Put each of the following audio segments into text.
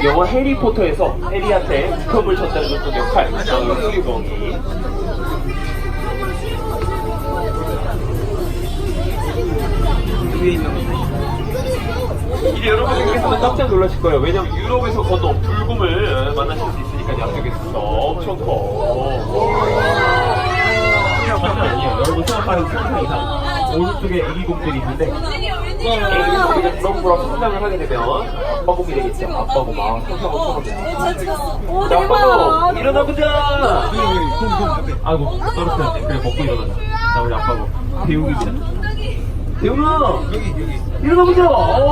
경우 해리포터에서 해리한테 부품을 전달해줬던 역할 어, 수리공이 위에 있는 거. 이제 여러분들께서는 깜짝 놀라실 거예요. 왜냐면 유럽에서 건너 불곰을 만나실 수 있으니까 앞쪽에서 엄청 커. 장난 아니에요. 여러분 생각하는 상상 이상. 오른쪽에 애기곰들이 있는데 애기곰들이 그런거랑 성장을 하게 되면 아빠곰이 되겠죠. 아빠곰. 아, 상상을 오 자. 아빠곰 일어나보자. 곰곰 옆에. 아이고 떨어뜨렸네. 그래 먹고 일어나자. 자 우리 아빠곰. 대웅입니다. 대웅아 여기 여기. 일어나보자. 오.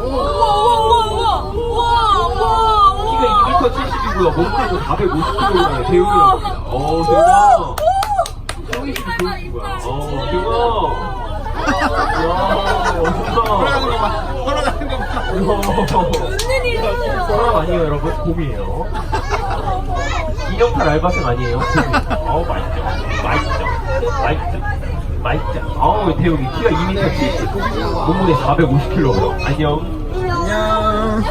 키가 2m 70이고요. 몸무게도 450kg이라요. 대웅이라고. 어, 대웅아. 형이 지금 보여준 거야. 어, 대웅아. 거 멋있다. 봐. 걸어가는 거 봐. 사람 아니에요, 여러분. 곰이에요. 인형탈 알바생 아니에요. 어우, 맛있죠. 맛있죠. 맛있죠. 맛있죠. 어우, 대웅이 키가 2m 70. 몸무게 450kg. 안녕. 안녕.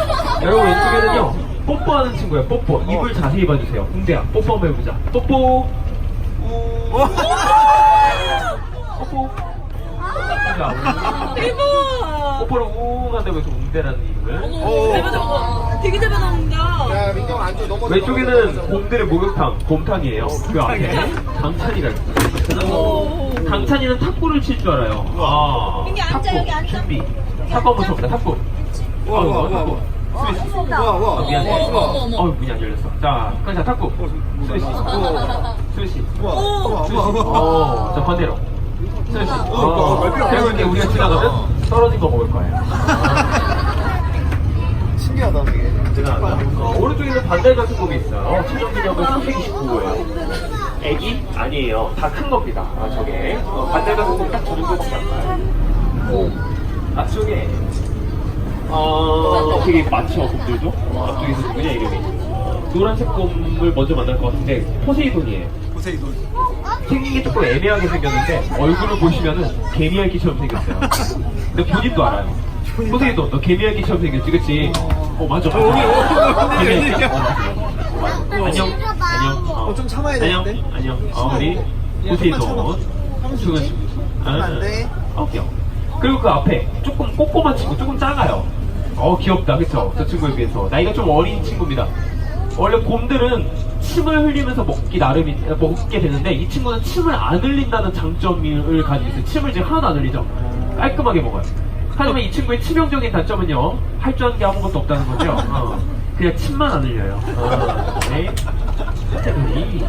여러분 왼쪽에는요 뽀뽀하는 친구예요 뽀뽀 입을 자세히 봐주세요. 홍대야 뽀뽀 한번 해보자. 뽀뽀. 우 뽀뽀. 자, 대박. 뽀뽀를 우 한다고 해서 웅대라는 이름을. 대박. 되게. 야. 민경 안쪽 넘어. 왼쪽에는 곰들의 목욕탕 곰탕이에요. 그 앞에. 강찬이가 있어요. 강찬이는 탁구를 칠 줄 알아요. 아 민기 앉아, 탁구 여기 앉아. 준비. 탁구 한번 쳐보자 탁구. 와, 와, 와, 와. 탁구. 스위 스와 와. 아, 미안해. 어머, 어머, 어머. 어, 문이 안 열렸어. 자, 그럼 자, 탁구. 스위시. 스위시. 와. 와. 와. 와. 어, 자, 반대로. 스위시. 어, 어, 몇 킬로 그리고 이제 우리가 지나가면 떨어진 거 먹을 거예요. 신기하다 되게. 어, 오른쪽에는 반달 같은 곰이 있어요. 최종 기념은 329호예요. 애기? 아니에요. 다 큰 겁니다. 아, 저게. 어, 반달 같은 곰딱 저 정도밖에 안 나요. 앞쪽에 어 되게 많죠 곰들도 어, 앞쪽에서 누구냐 이름이 노란색 곰을 먼저 만날 것 같은데 포세이돈이에요 보세이돈. 생긴 게 조금 애매하게 생겼는데 얼굴을 보시면은 개미알기처럼 생겼어요 근데 본인도 알아요 포세이돈 너 개미알기처럼 생겼지 그치? 어 맞아 맞아 어, 개미알기야? 어 맞아 맞아 안녕 안녕 어, 좀 참아야 안녕 되는데? 안녕 어 우리 야, 포세이돈 참아. 참을 수 수근 있지. 하면 안 돼. 어 귀여워 그리고 그 앞에 조금 꼬꼬만 친구 조금 작아요 어 귀엽다. 그쵸? 저 친구에 비해서. 나이가 좀 어린 친구입니다. 원래 곰들은 침을 흘리면서 먹기 나름이 먹게 되는데 이 친구는 침을 안 흘린다는 장점을 가지고 있어요. 침을 지금 하나도 안 흘리죠. 깔끔하게 먹어요. 하지만 이 친구의 치명적인 단점은요 할 줄 아는 게 아무것도 없다는 거죠. 어, 그냥 침만 안 흘려요. 어, 네. 우리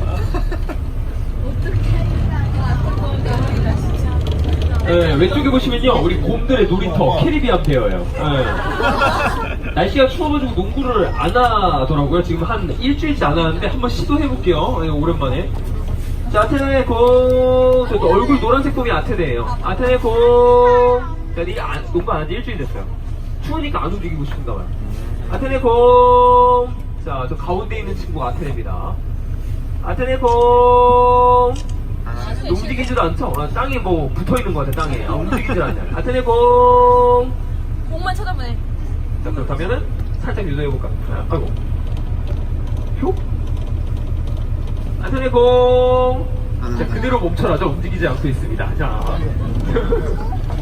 네, 왼쪽에 보시면요, 우리 곰들의 놀이터 캐리비안 페어예요. 네. 날씨가 추워가지고 농구를 안 하더라고요. 지금 한 일주일째 안 하는데 한번 시도해볼게요. 네, 오랜만에. 자, 아테네 곰. 저 얼굴 노란색 곰이 아테네예요. 아테네 곰. 자, 안, 농구 안 한 지 일주일 됐어요. 추우니까 안 움직이고 싶은가 봐요. 아테네 곰. 자, 저 가운데 있는 친구가 아테네입니다. 아테네 곰. 움직이지도 않죠? 아, 땅에 뭐 붙어 있는 것 같아, 땅에. 아, 움직이질 않아요. 아테네 공! 공만 쳐다보네. 자, 그렇다면은 살짝 유도해 볼까? 아, 아이고. 효? 아테네 공! 자, 그대로 멈춰라죠? 움직이지 않고 있습니다. 자.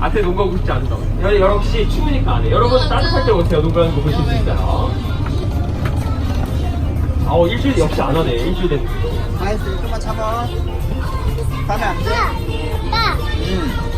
아테네 농구 하고 싶지 않다고. 여- 역시 추우니까 안 해. 여러분 따뜻할 때 오세요. 농구하는 거 보실 수 있어요. 어, 일주일 역시 안 하네. 일주일 됐는데. 알았어. 좀만 참아. 가면 안 돼? 응.